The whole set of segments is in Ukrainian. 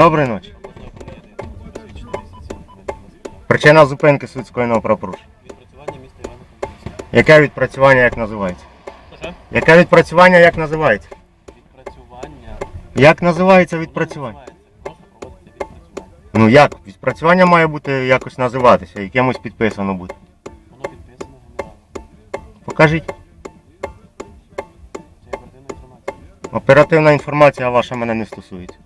Доброї ночі. Причина зупинки суть скоєного правопорушення. Відпрацювання міста Івано-Франківська. Яке відпрацювання як називається? Що? Яке відпрацювання як називається? Відпрацювання. Як називається відпрацювання? Просто проводиться відпрацювання. Ну як? Відпрацювання має бути якось називатися, якимось підписано бути. Воно підписано генералом. Покажіть. Це оперативна інформація. Оперативна інформація ваша мене не стосується.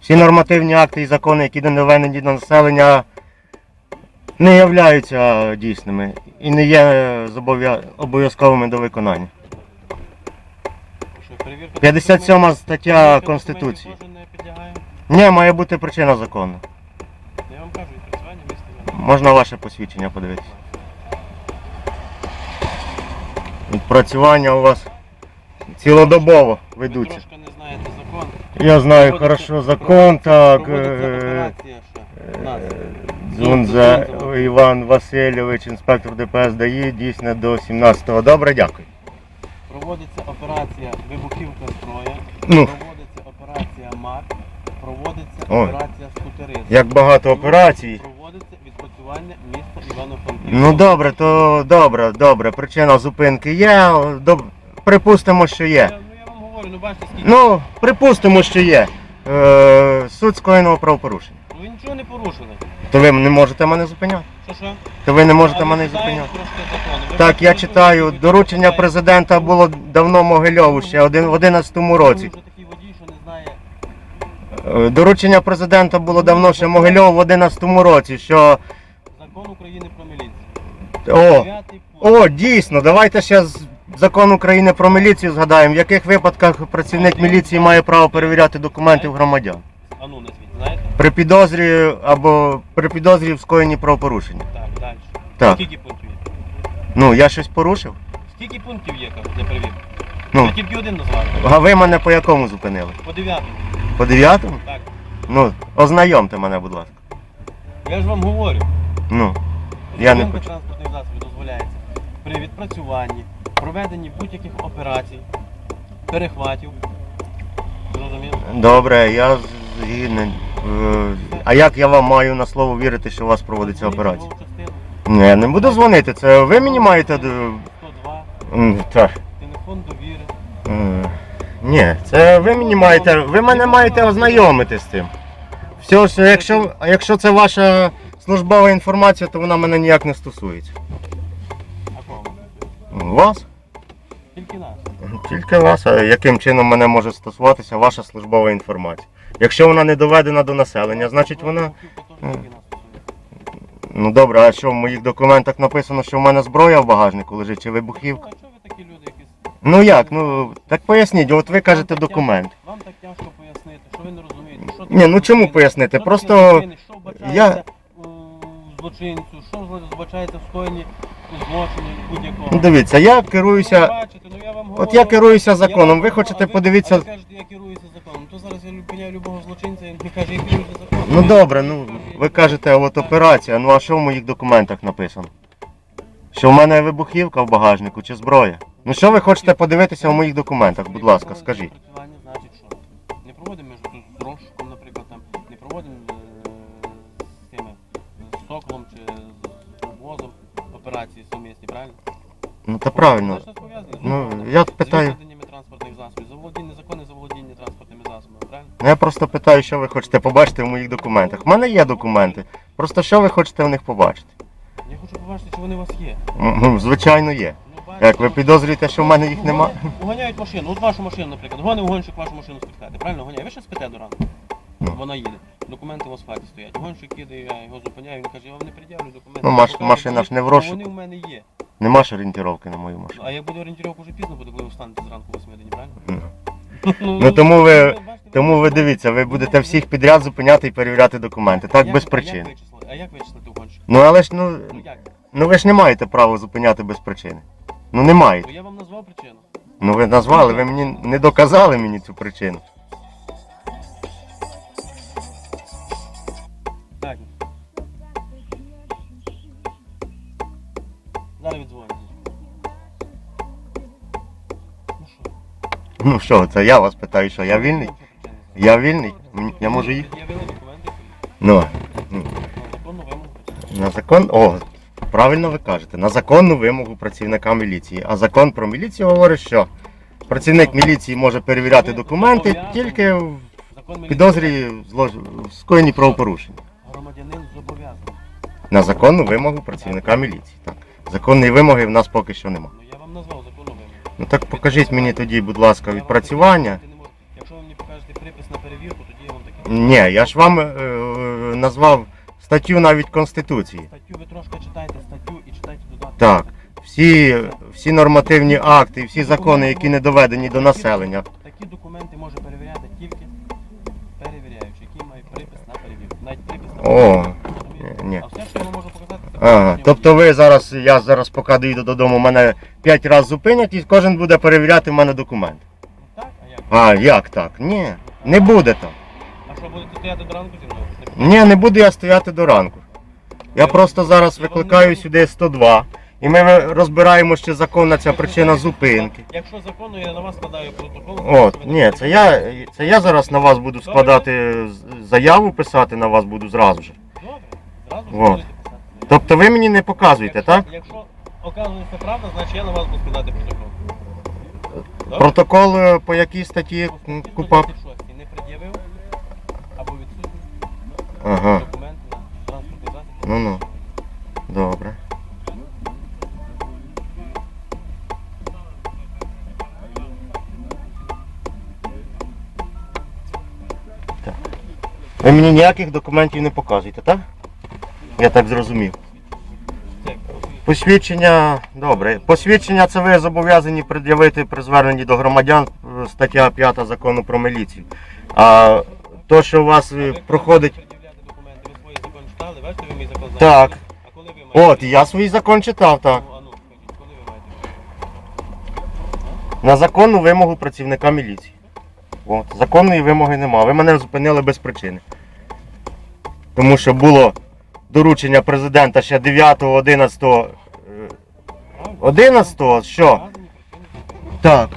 Всі нормативні акти і закони, які доведені до населення, не являються дійсними і не є обов'язковими до виконання. 57 стаття Конституції. Ні, має бути причина закону. Я вам кажу, відпрацювання міста Можна ваше посвідчення подивитися. Відпрацювання у вас цілодобово Ви трошки не знаєте закон. Я знаю Проводиться- хорошо закон, так. Проводиться е, операція ще. у нас. Дзунза Іван Васильович, інспектор ДПС ДАІ, дійсно до 17-го. Добре, дякую. Проводиться операція вибухівка зброя, Ну. проводиться операція МАР, проводиться Ой. операція скутеризм. Як багато операцій. Проводиться відпрацювання міста Івано-Франківська. Ну добре, то добре, добре. Причина зупинки є. Доб... Припустимо, що є. Ну говорю, ну бачите, скільки. Ну, припустимо, що є. Е, суть скоєного правопорушення. Ну, ви нічого не порушили. То ви не можете мене зупиняти? Що що? То ви не можете А мене читаєте зупиняти. трошки закони? Ви Так, я читаю. розумієте, Доручення читаєте. президента було давно Могильову ще один в 11-му році. Вже такий водій, що не знає Е, Доручення президента було давно ще Могильову в 11-му році, що закон України про міліцію. о, Дев'ятий пункт. о, дійсно, давайте ще з- закон України про міліцію згадаємо, в яких випадках працівник міліції має право перевіряти документи громадян. А ну, назвіть, знаєте? При підозрі або при підозрі в скоєнні правопорушення. Так, далі. Так. Скільки пунктів є? Ну, я щось порушив? Скільки пунктів є кажу, для перевірки? Ну. Ви тільки один назвали. А ви мене по якому зупинили? По дев'ятому. По дев'ятому? Так. Ну, ознайомте мене, будь ласка. Я ж вам говорю. Ну, я не Зупинка хочу. транспортних засобів дозволяється при відпрацюванні, проведенні будь-яких операцій, перехватів. Зрозуміло? Добре, я згідний. Е, А як я вам маю на слово вірити, що у вас проводиться операція? Ні, не буду дзвонити, це ви мені маєте. д- 102, М, телефон довіри. Е, Ні, це ви мені маєте. Ви мене маєте ознайомити з тим. Все, що якщо, а якщо це ваша службова інформація, то вона мене ніяк не стосується. Вас? Тільки нас. Тільки вас, а яким чином мене може стосуватися ваша службова інформація? Якщо вона не доведена до населення, значить вона. Вибухівка. Ну добре, а що в моїх документах написано, що в мене зброя в багажнику лежить чи Ну, а чого ви такі люди, які... Ну як? Ну так поясніть, от ви кажете Вам так документ. тяжко- Вам так тяжко пояснити, що ви не розумієте. Що Ні, ну чому пояснити? Що Просто? Що вбачається я- у злочинцю, що вбачається в скоєнні будь-якого. Ну, дивіться, я керуюся. бачите, ну, я вам От я керуюся законом. Ви хочете подивитися. Ви кажете, я керуюся законом. То зараз я любиня любого злочинця, він каже, я керуюся законом. Ну добре, ну ви кажете, от операція. Ну а що в моїх документах написано? Що в мене вибухівка в багажнику чи зброя? Ну що ви хочете подивитися в моїх документах, будь ласка, скажіть. значить що? Не проводимо операції сумісні, правильно? Ну та правильно. Це ж щось Ну я питаю. транспортних засобів, заволодіння, закони заволодіння транспортними засобами, правильно? Ну, Я просто питаю, що ви хочете побачити в моїх документах. У мене є документи. Просто що ви хочете в них побачити? Я хочу побачити, чи вони у вас є. Ну, звичайно, є. Ну, бачите, Як ви ну, підозрюєте, що в мене їх нема? Уганяють- Уганяють машину, от вашу машину, наприклад. Гони угонщик вашу машину спитати, правильно? Гоняє. Ви ще спите до ранку. Ну. Вона їде. Документи в асфальті стоять. Гонщик їде, я його зупиняю, він каже, я вам не пред'явлю документи. Ну, маш- Покаже, машина ж не в розшуку. Вони в мене є. Нема ж орієнтировки на мою машину. А як буде орієнтировка вже пізно буде, коли ви встанете зранку о 8 годині, правильно? Ну. Ну тому ви, бачите, тому ви дивіться, ви будете всіх підряд зупиняти і перевіряти документи. Так без як- причин. А як вичислити, а як вичислити гонщика? Ну але ж ну, Ну як? ну ви ж не маєте права зупиняти без причини. Ну не маєте. Бо я вам назвав причину. Ну ви назвали, ви мені не доказали мені цю причину. Зараз віддзвоню. Ну що? Ну що, це я вас питаю, що я вільний? Я вільний? М, Я можу? Пред'явили документи Ну, на законну вимогу. на закон. О, правильно ви кажете, на законну вимогу працівника міліції. А закон про міліцію говорить, що працівник міліції може перевіряти документи тільки в Закон міліції. підозрі злож... в скоєнні правопорушення. Громадянин зобов'язаний. На законну вимогу працівника міліції. Так. Законної вимоги в нас поки що нема. Ну я вам назвав законну вимогу. Ну так покажіть мені тоді, будь ласка, Я вам відпрацювання. показати не можу. Якщо ви мені покажете припис на перевірку, тоді я вам таке. Ні, я ж вам е, е, назвав статтю навіть Конституції. Статтю ви трошки читайте статтю і читайте додаток. Так. Всі, всі нормативні акти, всі закони, які не доведені до населення. Такі документи може перевіряти тільки перевіряючи, який має припис на перевірку. Навіть припис на перевірку. ні. А все, що я вам можу показати, це Ага. Тобто ви зараз, я зараз поки доїду додому, мене п'ять разів зупинять і кожен буде перевіряти в мене документ. Так, а як? А як так? Ні, не буде так. А що будете стояти до ранку зі мною? Не? Ні, не буду я стояти до ранку. Я просто зараз викликаю сюди 102 і ми розбираємо, чи законна ця причина зупинки. Якщо законно, я на вас складаю протокол. От, ні, це я, це я зараз на вас буду складати заяву, писати на вас буду зразу ж. Добре, зразу ж будете. Тобто ви мені не показуєте, Якщо- так? Якщо оказується правда, значить я на вас буду складати протокол. Добре? Протокол е, по якій статті По м, статті КУПАП? 126 не пред'явив або відсутність Ага, документи на транспортний засіб. ну ну. Добре. Так. Ви мені ніяких документів не показуєте, так? Я так зрозумів. Посвідчення. Добре. Посвідчення це ви зобов'язані пред'явити при зверненні до громадян, е, стаття 5 закону про міліцію. А то, що у вас е, проходить. будете пред'являти ви свої закон читали? Ви мій закон? Так. А коли ви маєте? От, я свій закон читав, так. Ну, ну, скажіть, коли ви маєте? На законну вимогу працівника міліції. От, законної вимоги нема. Ви мене зупинили без причини. Тому що було доручення президента ще 9, 11, е, 11, що? Так.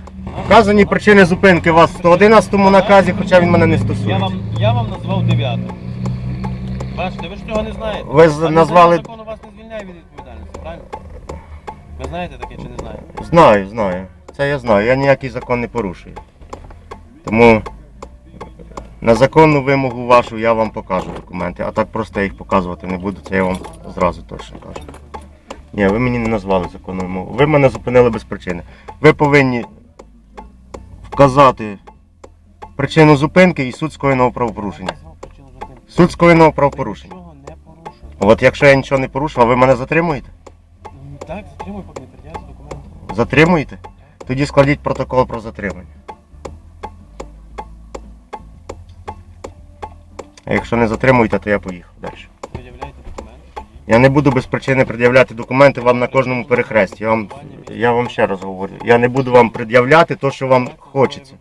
Вказані причини зупинки у вас в 111 наказі, хоча він мене не Я стосується. вам, я вам назвав 9. Бачите, ви ж цього не знаєте. Ви з- назвали- незнання закону вас не звільняє від відповідальності, правильно? Ви знаєте таке чи не знаєте? Знаю, знаю. Це я знаю. Я ніякий закон не порушую. Тому на законну вимогу вашу я вам покажу документи, а так просто я їх показувати не буду, це я вам зразу точно кажу. Ні, ви мені не назвали законну вимогу. Ви мене зупинили без причини. Ви повинні вказати причину зупинки і суд скоєного правопорушення. Суд скоєного правопорушення. Нічого не порушили. От якщо я нічого не порушив, а ви мене затримуєте? Так, затримуй, поки не пред'явиться документи. Затримуєте? Тоді складіть протокол про затримання. А якщо не затримуєте, то я поїхав далі. Пред'являєте документи. Я не буду без причини пред'являти документи вам на кожному перехресті. Я вам, я вам ще раз говорю. Я не буду вам пред'являти то, що вам хочеться.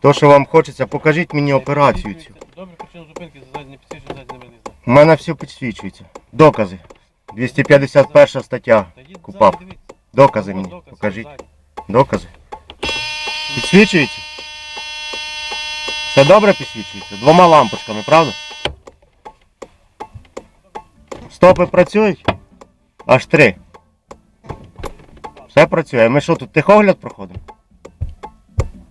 То, що вам хочеться, покажіть мені операцію цю. Добре, причину зупинки задні підсвічує задні номерний. У мене все підсвічується. Докази. 251 стаття. Купап. ззаді. Докази мені. Покажіть. Докази. Підсвічується? Все добре підсвічується? Двома лампочками, правда? Стопи працюють? Аж три. Все працює. Ми що тут тихогляд проходимо?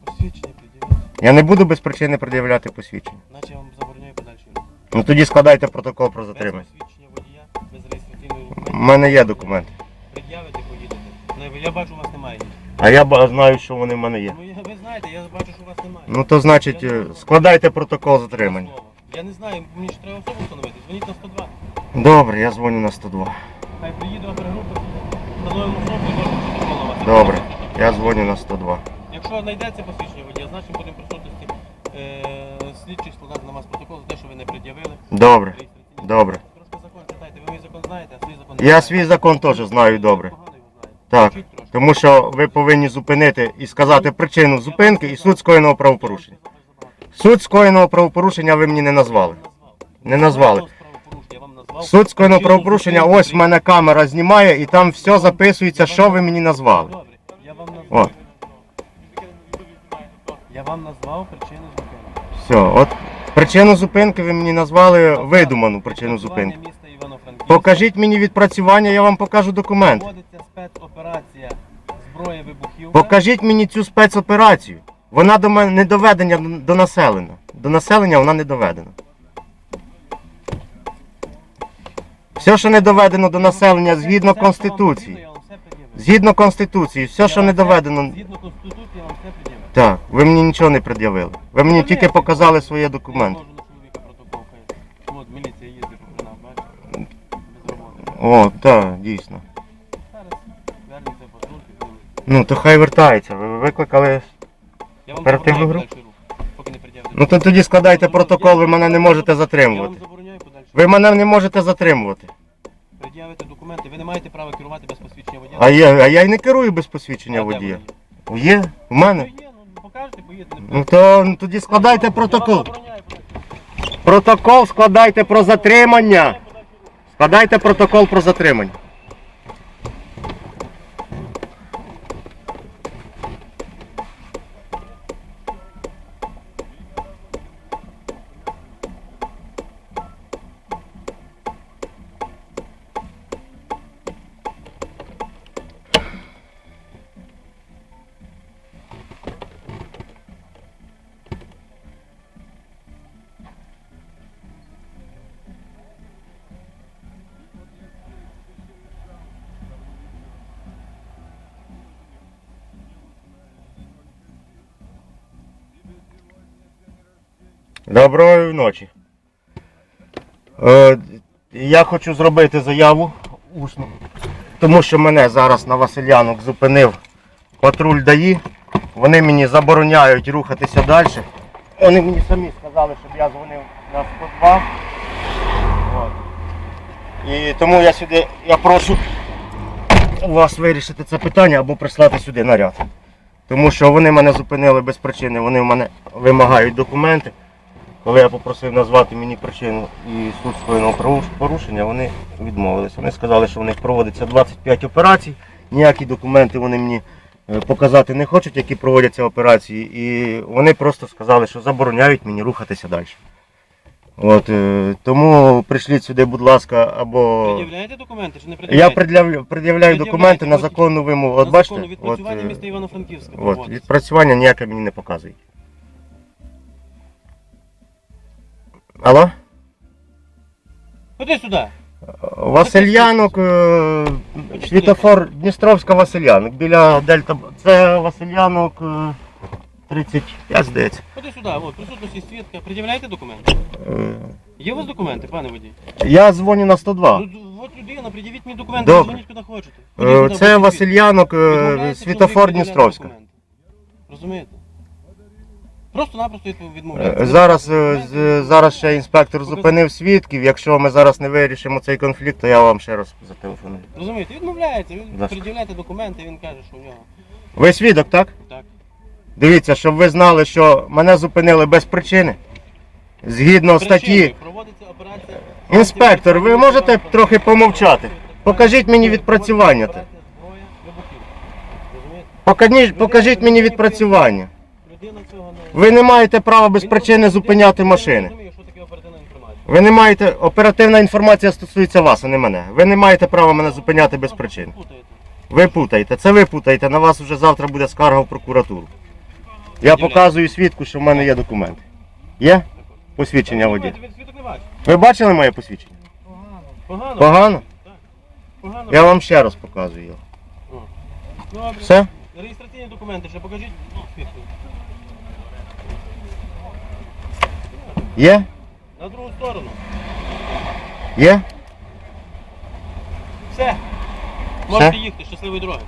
Посвідчення пред'явіть. Я не буду без причини пред'являти посвідчення. Наче я вам забороняю подальший рух. Ну тоді складайте протокол про Без затримання. посвідчення водія, без реєстраційної У документів. мене є документи. Пред'явите, поїдете. Ну, Я бачу, у вас немає їх. А я ба- знаю, що вони в мене є. Ну, я- ви знаєте, я бачу, що у вас немає. Ну то значить, е, складайте протокол затримання. Слово. Я не знаю, мені ж треба особу встановити. Дзвоніть на 102. Добре, я дзвоню на 102. Хай приїде опергрупа, встановимо особу і можемо протокол на вас. Добре, я дзвоню на 102. Якщо знайдеться посвідчення водія, значить будемо в присутності е, слідчих складати на вас протокол за те, що ви не пред'явили. Добре, добре. Трошки закон читайте, ви мій закон знаєте, а свій закон не Я знаєте. свій закон теж знаю добре. Погано його знаєте. Так. Трошки. Тому що ви повинні зупинити і сказати причину зупинки і суд скоєного правопорушення. Суд скоєного правопорушення ви мені не назвали. Не назвали. Суд скоєного правопорушення, ось в мене камера знімає і там все записується, що ви мені назвали. Добре, я вам О. назвав. Я вам назвав причину зупинки. Все, от Причину зупинки ви мені назвали видуману причину зупинки. Покажіть мені відпрацювання, я вам покажу документ. Спецоперація зброя вибухівка. Покажіть мені цю спецоперацію. Вона до мене не доведена до населення. До населення вона не доведена. Все, що не доведено до населення згідно Конституції. Згідно Конституції, все, що не доведено. Згідно Конституції я вам все пред'явив. Так, ви мені нічого не пред'явили. Ви мені тільки показали свої документи. От міліція їздить бачите? О, так, дійсно. Зараз вернеться патруль, підніме. Ну, то хай вертається. Ви викликали. Я вам Оперативну забороняю групу? подальший рух, поки не пред'явите. Ну то тоді складайте протокол, ви мене не можете Я затримувати. забороняю подальший Ви мене не можете затримувати. Пред'явите документи, ви не маєте права керувати без посвідчення водія. А я, а я й не керую без посвідчення водія. Є? В Ну мене? є, ну покажете, поїдете. Ну то ну, тоді складайте Я протокол. вам забороняю подальший рух. Протокол складайте про затримання. Складайте протокол про затримання. Доброї ночі. Е, я хочу зробити заяву усну, тому що мене зараз на Василянок зупинив патруль ДАІ. Вони мені забороняють рухатися далі. Вони мені самі сказали, щоб я дзвонив на 102. От. І тому я сюди, я прошу вас вирішити це питання або прислати сюди наряд. Тому що вони мене зупинили без причини, вони в мене вимагають документи. Коли я попросив назвати мені причину і суд скоєного порушення, вони відмовилися. Вони сказали, що в них проводиться 25 операцій, ніякі документи вони мені е, показати не хочуть, які проводяться операції, і вони просто сказали, що забороняють мені рухатися далі. От, е, тому прийшліть сюди, будь ласка, або. Пред'являєте документи чи не Я пред'являю, пред'являю документи на законну вимогу. От На бачите, закону відпрацювання е, міста Івано-Франківська от, відпрацювання ніяке мені не показує. Алло? Ходи сюди. Васильянок, е, світофор Дністровська Василянок. Біля Дельта. Це Василянок е, 35, здається. Ходи сюди, от, присутності свідка. Пред'являєте документи? Е, Є у вас документи, пане водій? Я дзвоню на 102. Ну, от людина, пред'явіть мені документи, Добре. дзвоніть куди хочете. Е, сюди, Це будь Васильянок, е, Відмовляється світофор Дністровська. документи. Розумієте? Просто-напросто відмов- Е, відмовляється. Зараз, е, з- зараз ще інспектор зупинив свідків. Якщо ми зараз не вирішимо цей конфлікт, то я вам ще раз зателефоную. Розумієте, відмовляється, він Да. пред'являєте документи, він каже, що у нього. Ви свідок, так? Так. Дивіться, щоб ви знали, що мене зупинили без причини. Згідно статті. Причиною проводиться операція. Інспектор, ви можете трохи помовчати? Покажіть мені відпрацювання. те. Операція зброя, вибухівка. Розумієте? Покажіть, покажіть мені відпрацювання. Людина цього не... Ви не маєте права без Він причини зупиняти не машини. розуміє, що таке оперативна інформація. Ви не маєте. Оперативна інформація стосується вас, а не мене. Ви не маєте права мене зупиняти без Просто причин. путаєте. Ви путаєте, це ви путаєте. На вас вже завтра буде скарга в прокуратуру. Я показую свідку, що в мене є документи. Є? Посвідчення водія. Ви свідок не бачите. Ви бачили моє посвідчення? Погано. Погано? Погано. Я вам ще раз показую його. Добре. Все? Реєстраційні документи ще покажіть. Свідку. Є? На другу сторону. Є? Все. Можете їхати. Щасливої дороги.